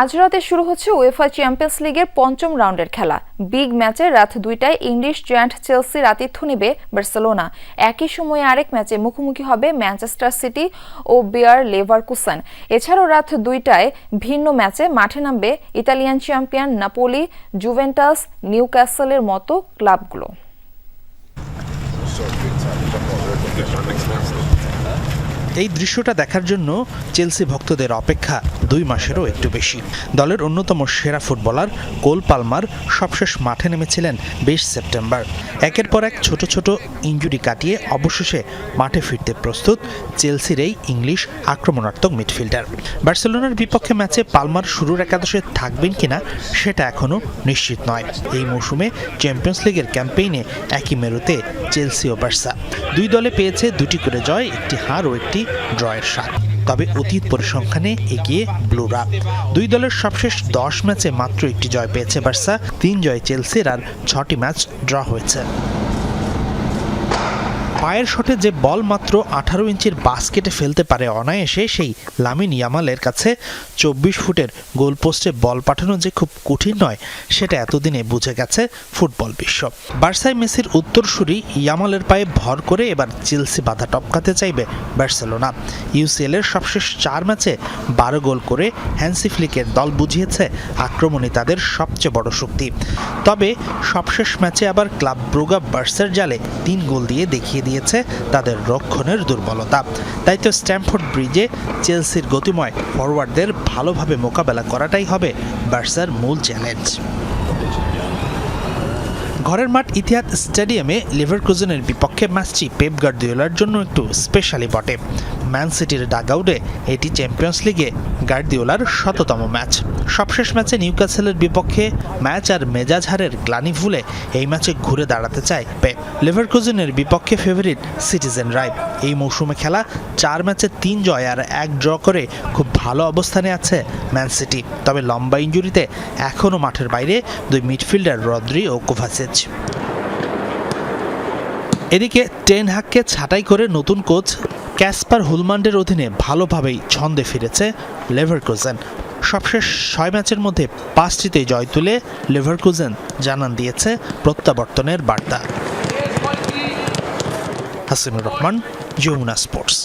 আজ রাতে শুরু হচ্ছে উয়েফা চ্যাম্পিয়ন্স লিগের পঞ্চম রাউন্ডের খেলা। বিগ ম্যাচে রাত দুইটায় ইংলিশ জয়েন্ট চেলসির আতিথ্য নেবে বার্সেলোনা। একই সময়ে আরেক ম্যাচে মুখোমুখি হবে ম্যানচেস্টার সিটি ও বিয়ার লেভারকুসেন। এছাড়াও রাত দুইটায় ভিন্ন ম্যাচে মাঠে নামবে ইতালিয়ান চ্যাম্পিয়ন নাপোলি, জুভেন্টাস নিউ ক্যাসেলের মতো ক্লাবগুলো। এই দৃশ্যটা দেখার জন্য চেলসি ভক্তদের অপেক্ষা দুই মাসেরও একটু বেশি। দলের অন্যতম সেরা ফুটবলার কোল পালমার সবশেষ মাঠে নেমেছিলেন বিশ সেপ্টেম্বর। একের পর এক ছোট ছোট ইঞ্জুরি কাটিয়ে অবশেষে মাঠে ফিরতে প্রস্তুত চেলসির এই ইংলিশ আক্রমণাত্মক মিডফিল্ডার। বার্সেলোনার বিপক্ষে ম্যাচে পালমার শুরুর একাদশে থাকবেন কিনা সেটা এখনও নিশ্চিত নয়। এই মৌসুমে চ্যাম্পিয়ন্স লিগের ক্যাম্পেইনে একই মেরুতে চেলসি ও বার্সা। দুই দলে পেয়েছে দুটি করে জয়, একটি হার ও একটি ড্রয়ের স্বাদ তবে অতীত পরিসংখ্যানে এগিয়ে ব্লুরা দুই দলের সবশেষ দশ ম্যাচে মাত্র একটি জয় পেয়েছে বার্সা, তিন জয় চেলসির আর ছটি ম্যাচ ড্র হয়েছে। পায়ের শটে যে বল মাত্র আঠারো ইঞ্চির বাস্কেটে ফেলতে পারে অনায়াসে, সেই লামিন ইয়ামালের কাছে চব্বিশ ফুটের গোলপোস্টে বল পাঠানো যে খুব কঠিন নয়, সেটা এতদিনে বুঝে গেছে ফুটবল বিশ্ব। বার্সাই মেসির উত্তরসূরি ইয়ামালের পায়ে ভর করে এবার চেলসি বাধা টপকাতে চাইবে বার্সেলোনা। ইউসিএল এর সবশেষ চার ম্যাচে বারো গোল করে হ্যান্সি ফ্লিকের দল বুঝিয়েছে আক্রমণই তাদের সবচেয়ে বড় শক্তি। তবে সবশেষ ম্যাচে আবার ক্লাব ব্রুগা বার্সের জালে তিন গোল দিয়ে দেখিয়ে দিয়েছে তাদের রক্ষণের দুর্বলতা। তাই তো স্ট্যামফোর্ড ব্রিজে চেলসির গতিময় ফরওয়ার্ডদের ভালোভাবে মোকাবেলা করাটাই হবে বার্সার মূল চ্যালেঞ্জ। ঘরের মাঠ ইতিহাদ স্টেডিয়ামে লিভারকুজেনের বিপক্ষে ম্যাচটি পেপ গার্দিওলার জন্য একটু স্পেশালি বটে। ম্যান সিটির ডাগআউটে এটি চ্যাম্পিয়ন্স লিগে গার্দিওলার শততম ম্যাচ। সবশেষ ম্যাচে নিউক্যাসেলের বিপক্ষে ম্যাচ আর মেজাজ হারের গ্লানি ভুলে এই ম্যাচে ঘুরে দাঁড়াতে চায় পেপ। লিভারকুজেনের বিপক্ষে ফেভারিট সিটিজেন রাইভ এই মৌসুমে খেলা চার ম্যাচে তিন জয় আর এক ড্র করে খুব ভালো অবস্থানে আছে ম্যান সিটি। তবে লম্বা ইঞ্জুরিতে এখনও মাঠের বাইরে দুই মিডফিল্ডার রদ্রি ও কোভাসিচ এদিকে টেন হাককে ছাঁটাই করে নতুন কোচ ক্যাসপার হুলমান্ডের অধীনে ভালোভাবেই ছন্দে ফিরেছে লেভারকুজেন। সবশেষ ছয় ম্যাচের মধ্যে পাঁচটিতে জয় তুলে লেভারকুজেন জানান দিয়েছে প্রত্যাবর্তনের বার্তা। হাসিনুর রহমান, যমুনা স্পোর্টস।